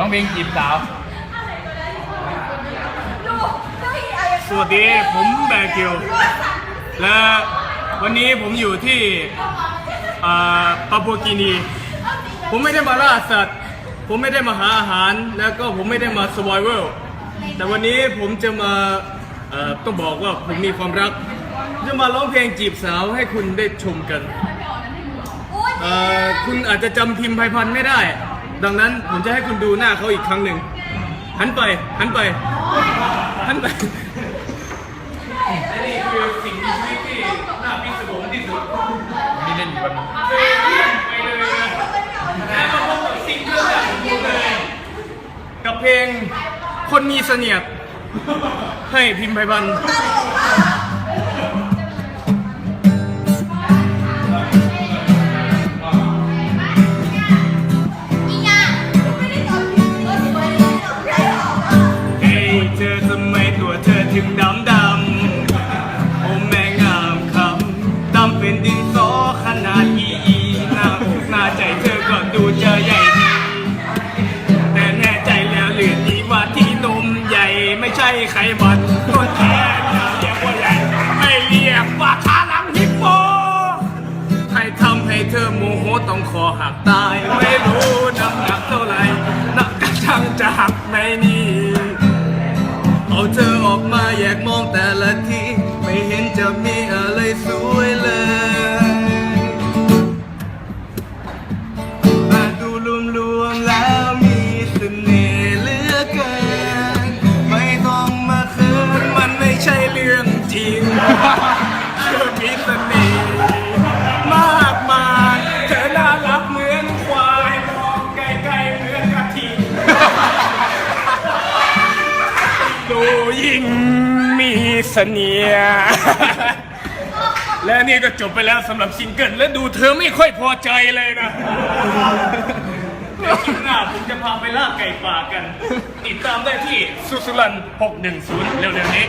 ร้องเพลงจีบสาว สวัสดีผมแบร์กิลและวันนี้ผมอยู่ที่อ่าปาปัวกีนี ผมไม่ได้มาล่าสัตว์ ผมไม่ได้มาหาอาหาร แล้วก็ผมไม่ได้มา survival แต่วันนี้ผมจะมาเอ่อต้องบอกว่าผมมีความรัก จะมาร้องเพลงจีบสาวให้คุณได้ชมกันเอ่อคุณอาจจะจำพิมพ์ไพพันธ์ไม่ได้ ดังนั้นผมจะให้คุณดูหน้าเขาอีกครั้งหนึ่งหันไปหันไปหันไปนี่คือสิ่งมีชีวิตที่น่าพิศวงที่สุดนี่เล่นอยู่วันนี้ไปเลยนะแล้วมาพบกับสิ่งที่อยากดูเลยกับเพลงคนมีเสนียดให้พิมพ์ไพบันึงดำดำโอ้แม่งามคำดำเป็นดินสอขนาดอีอีหน้าอกหน้าใจเธอก็ดูเจะใหญ่ดีแต่แน่ใจแล้วหรือดีว่าที่นมใหญ่ไม่ใช่ไขมันตัวแทนเรียกว่าใหญ่ไม่เรียกว่าขาหลังฮิปโปใครทำให้เธอโมโหต้องคอหักตายไม่รู้น้ำหนักเท่าไหร่นักกระชังจะหักไหมนี่ เอาเธอออกมาแยกมองแต่ละที ไม่เห็นจะมี ดูยิ่งมีเสนียห์และนี่ก็จบไปแล้วสำหรับซิงเกิลและดูเธอไม่ค่อยพอใจเลยนะเดี๋ยวคลิปหน้าผมจะพาไปล่าไก่ป่ากัน ติดตามได้ที่สุสุรัน 610 เร็วๆนี้